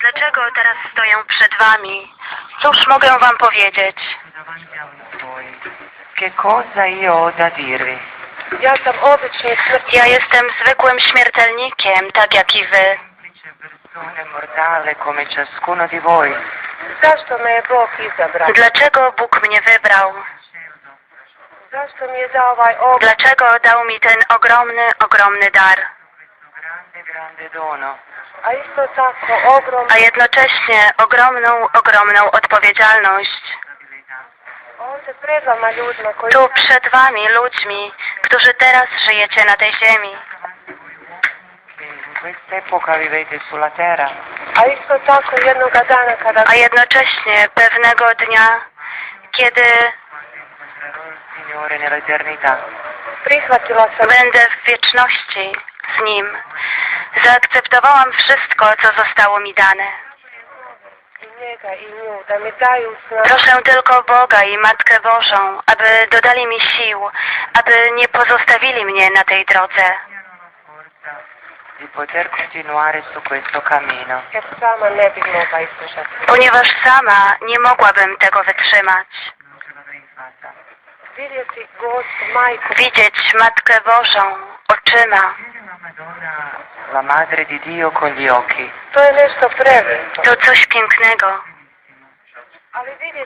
Dlaczego teraz stoję przed wami? Cóż mogę wam powiedzieć? davanti a voi. Che cosa io ho da dirvi? Ja sam obični smrtnik. Ja jestem zwykłym śmiertelnikiem, tak jak i wy. Semplice persone mortale come ciascuno di voi. Zašto me je Bog izabrao? Dlaczego Bóg mnie wybrał? Zašto mi je dao ovaj obraz? Dlaczego dał mi ten ogromny, ogromny dar? Questo grande, grande dono. A jednocześnie ogromną, ogromną odpowiedzialność. Tu przed wami, ludźmi, którzy teraz żyjecie na tej ziemi. A jednocześnie pewnego dnia, kiedy będę w wieczności z Nim, zaakceptowałam wszystko, co zostało mi dane. Proszę tylko Boga i Matkę Bożą, aby dodali mi sił, aby nie pozostawili mnie na tej drodze. Izdržati. Ponieważ sama nie mogłabym tego wytrzymać. Widzieć Matkę Bożą oczyma, la Madre di Dio con gli occhi. to je nešto preveliko. to coś pięknego,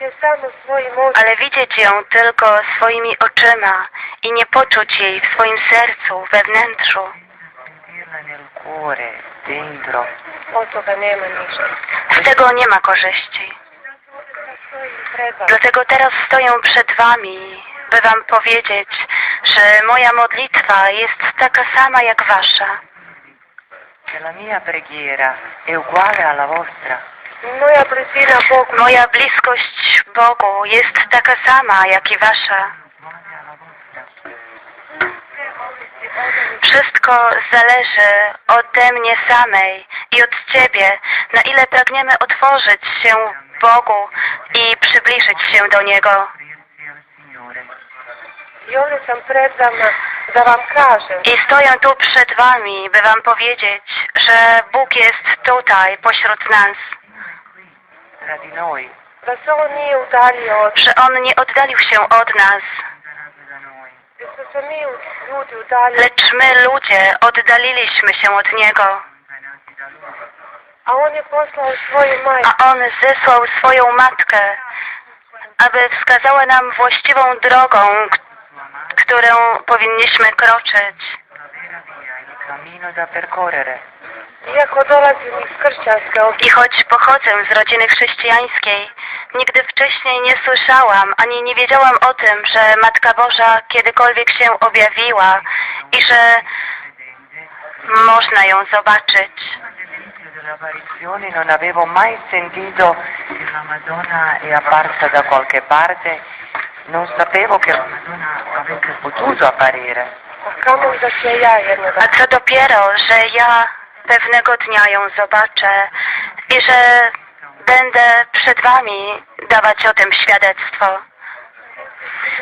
je samo svojim ale widzieć ją tylko swoimi oczyma i nie poczuć jej w swoim sercu, we wnętrzu. Z tego nie ma korzyści. Dlatego teraz stoję przed wami, by wam powiedzieć, że moja modlitwa jest taka sama jak wasza. Che la mia preghiera è uguale alla vostra. Moja Bogu Moja bliskość Bogu jest taka sama jak i wasza. Wszystko zależy ode mnie samej i od Ciebie, na ile pragniemy otworzyć się Bogu i przybliżyć się do Niego. I sam da I stoję tu przed Wami, by Wam powiedzieć, że Bóg jest tutaj pośród nas, że On nie oddalił się od nas, lecz my ludzie oddaliliśmy się od Niego, a On zesłał swoją Matkę, aby wskazała nam właściwą drogą, którą powinniśmy kroczyć. I choć pochodzę z rodziny chrześcijańskiej, nigdy wcześniej nie słyszałam ani nie wiedziałam o tym, że Matka Boża kiedykolwiek się objawiła i że można ją zobaczyć. Apparizioni non avevo mai sentito che la Madonna è apparsa da qualche parte, non sapevo che la Madonna avesse potuto apparire. ja. A co dopiero, że ja pewnego dnia ją zobaczę i że będę przed Wami dawać o tym świadectwo.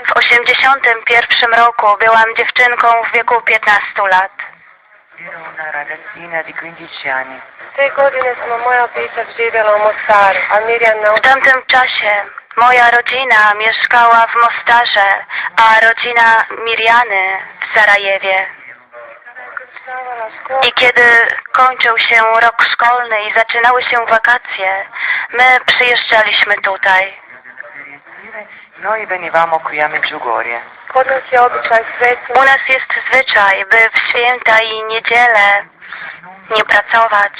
W 81 roku byłam dziewczynką w wieku 15 lat. Ero una ragazzina di 15 anni. Te godine smo moja obitelj živjela u Mostaru, a na W tamtym czasie moja rodzina mieszkała w Mostarze, a rodzina Mirjany w Sarajewie. I kiedy kończył się rok szkolny i zaczynały się wakacje, my przyjeżdżaliśmy tutaj. Estive, Noi venivamo qui a Medjugorje. U nas jest zwyczaj, by w święta i niedzielę nie pracować.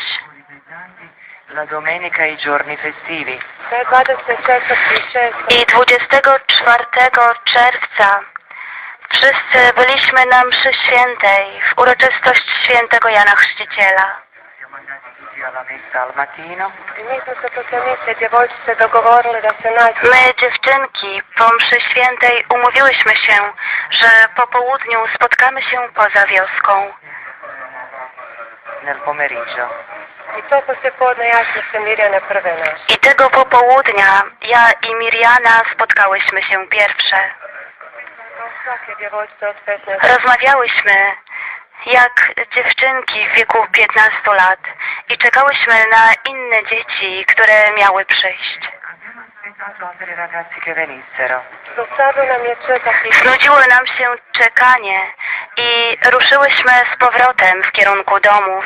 La domenica e i giorni festivi. da je 24. i 6. I 24 czerwca wszyscy byliśmy na mszy świętej w uroczystość świętego Jana Chrzciciela. Al mattino. Se da se nađu My, dziewczynki, po mszy świętej umówiłyśmy się, że po południu spotkamy się poza wioską. nel pomeriggio. I to ja se Mirjana. I tego popołudnia ja i Mirjana spotkałyśmy się pierwsze. Kao svake djevojčice od 15. Rozmawiałyśmy jak dziewczynki w wieku 15 lat i czekałyśmy na inne dzieci, które miały przyjść. Znudziło nam się czekanie i ruszyłyśmy z powrotem w kierunku domów.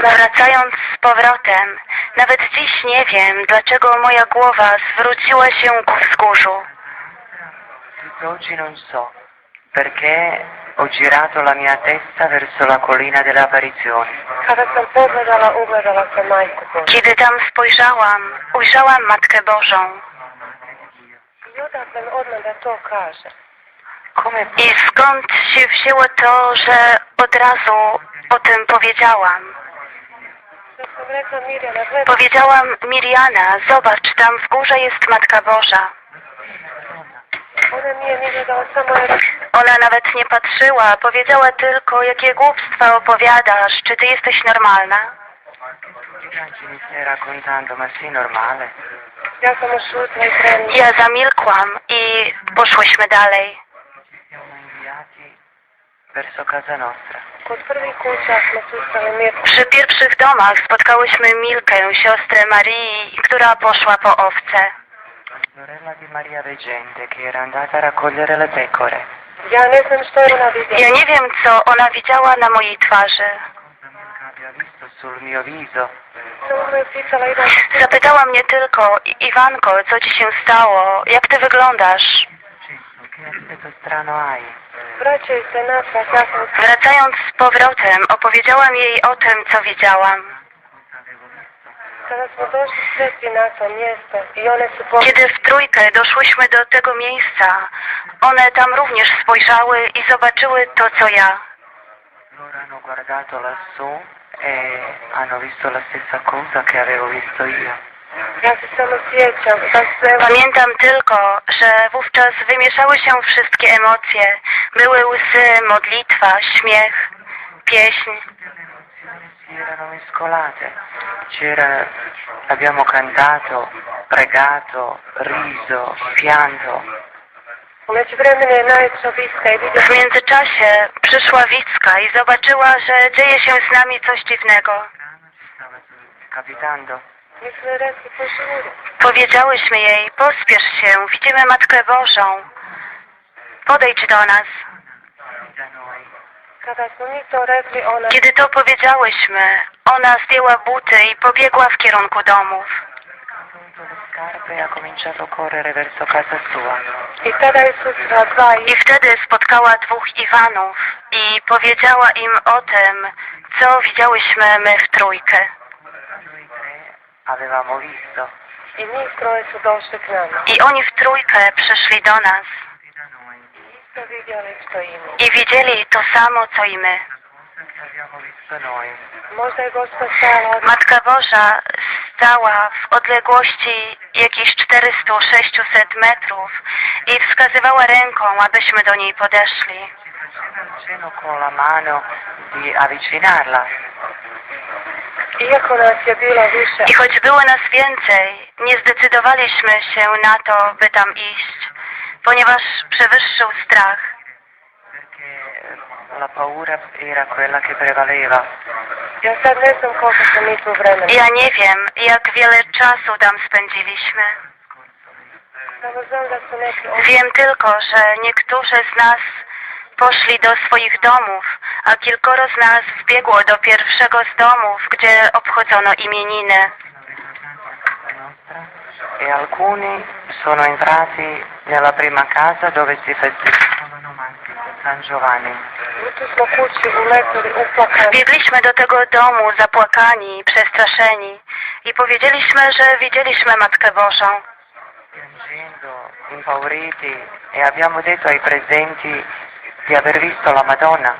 Wracając z powrotem, nawet dziś nie wiem, dlaczego moja głowa zwróciła się ku wzgórzu. Tutt'oggi non so perché ho girato la mia testa verso la collina Božju. Kiedy tam spojrzałam, ujrzałam Matkę Bożą. I skąd się wzięło to, że od razu o tym powiedziałam? Powiedziałam Mirjana, zobacz, tam w górze jest Matka Boża. Ona nije ni gledala, samo je rekla, Ona nawet nie patrzyła, powiedziała tylko, jakie głupstwa opowiadasz, czy ty jesteś normalna? Ci mi stai raccontando, ma sei normale? ja i. Ja zamilkłam i poszłyśmy dalej. Siamo inviati verso casa nostra. Przy pierwszych domach spotkałyśmy Milkę, siostrę Marii, która poszła po owce. Sorella di Maria Veggente che era andata a raccogliere le pecore. Ja znam što je ona vidjela. Ja nie wiem, co ona widziała na mojej twarzy. Je pitala, Ivan, Zapytała mnie tylko, "I- Iwanko, co ci się stało? Jak ty wyglądasz? Wracając z powrotem, opowiedziałam jej o tym, co widziałam. Kiedy w trójkę doszłyśmy do tego miejsca, one tam również spojrzały i zobaczyły to, co ja. Lassù e evo Pamiętam tylko, że wówczas wymieszały się wszystkie emocje. Były łzy, modlitwa, śmiech, pieśń. Tutte le emozioni si erano mescolate. C'era, abbiamo cantato, pregato, riso, pianto. i W międzyczasie przyszła Wicka i zobaczyła, że dzieje się z nami coś dziwnego. Capitando. Powiedziałyśmy jej, pospiesz się, widzimy Matkę Bożą. Podejdź do nas. Ona Kiedy to powiedziałyśmy, ona zdjęła buty i pobiegła w kierunku domów. I wtedy spotkała dwóch Iwanów i powiedziała im o tym, co widziałyśmy my w trójkę. I oni w trójkę przyszli do nas da noi Isto vidjeli što i widzieli to samo, co i my. Matka Boża stała w odległości jakichś 400-600 metrów i wskazywała ręką, abyśmy do niej podeszli. I choć było nas więcej, nie zdecydowaliśmy się na to, by tam iść, ponieważ przewyższył strach. Prevaleva. ja nie wiem, jak wiele czasu tam spędziliśmy. Wiem tylko, że niektórzy z nas poszli do swoich domów, a kilkoro z nas wbiegło do pierwszego z domów, gdzie obchodzono imieniny. E alcuni sono entrati nella prima casa dove si festeggiavano San Giovanni. Biegliśmy do tego domu zapłakani, przestraszeni i powiedzieliśmy, że widzieliśmy Matkę Bożą. piangendo, impauriti e abbiamo detto ai presenti di aver visto la Madonna.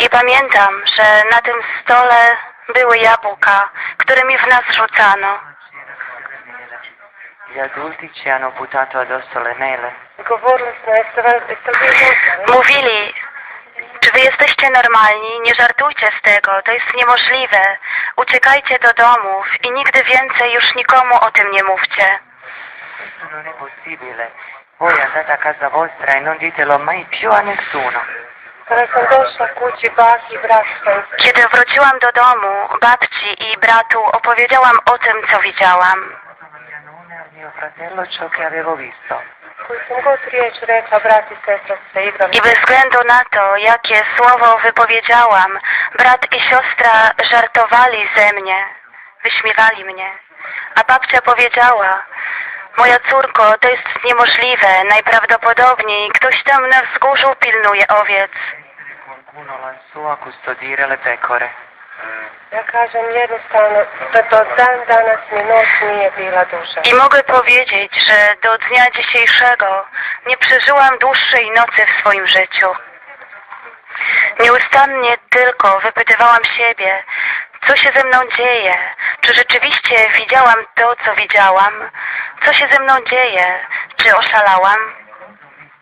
I pamiętam, że na tym stole były jabłka, którymi w nas rzucano. Gli adulti ci hanno buttato addosso le mele. Mówili, czy wy jesteście normalni? Nie żartujcie z tego, to jest niemożliwe. Uciekajcie do domów i nigdy więcej już nikomu o tym nie mówcie. questo non è possibile. Voi andate a casa vostra e non ditelo mai più a nessuno. Kiedy wróciłam do domu, babci i bratu opowiedziałam o tym, co widziałam. alla mia nonna e al mio fratello ciò che avevo visto. I bez względu na to, jakie słowo wypowiedziałam, brat i siostra żartowali ze mnie, wyśmiewali mnie. A babcia powiedziała, moja córko, to jest niemożliwe, najprawdopodobniej ktoś tam na wzgórzu pilnuje owiec. Qualcuno lassù a custodire le pecore. Ja kažem jednostavno da do dan danas mi noć nije bila duža. I mogę powiedzieć, że do dnia dzisiejszego nie przeżyłam dłuższej nocy w swoim życiu. Nieustannie tylko wypytywałam siebie, co się ze mną dzieje, czy rzeczywiście widziałam to, co widziałam, co się ze mną dzieje, czy oszalałam.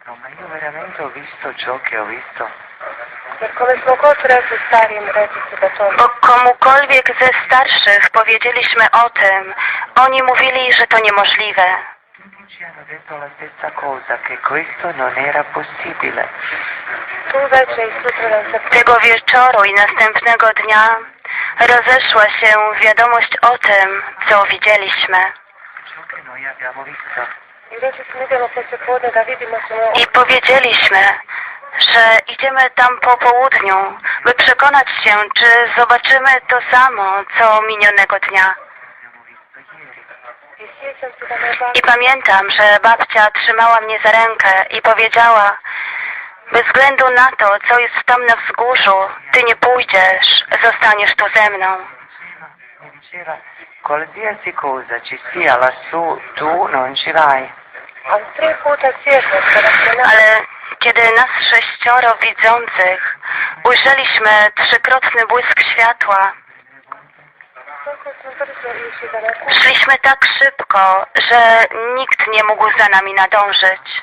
No, ma io veramente ho visto ciò che ho visto. To Bo komukolwiek ze starszych powiedzieliśmy o tym, oni mówili, że to niemożliwe. Ci hanno detto la stessa cosa, che questo non era possibile. tu i Tego wieczoru i następnego dnia rozeszła się wiadomość o tym, co widzieliśmy. Ciò che noi abbiamo visto. I podne da vidimo ćemo I powiedzieliśmy, że idziemy tam po południu, by przekonać się, czy zobaczymy to samo, co minionego dnia. I pamiętam, że babcia trzymała mnie za rękę i powiedziała, bez względu na to, co jest tam na wzgórzu, ty nie pójdziesz, zostaniesz tu ze mną. qualsiasi cosa ci sia lassù, tu non ci vai. Ale kiedy nas sześcioro widzących ujrzeliśmy trzykrotny błysk światła, szliśmy tak szybko, że nikt nie mógł za nami nadążyć.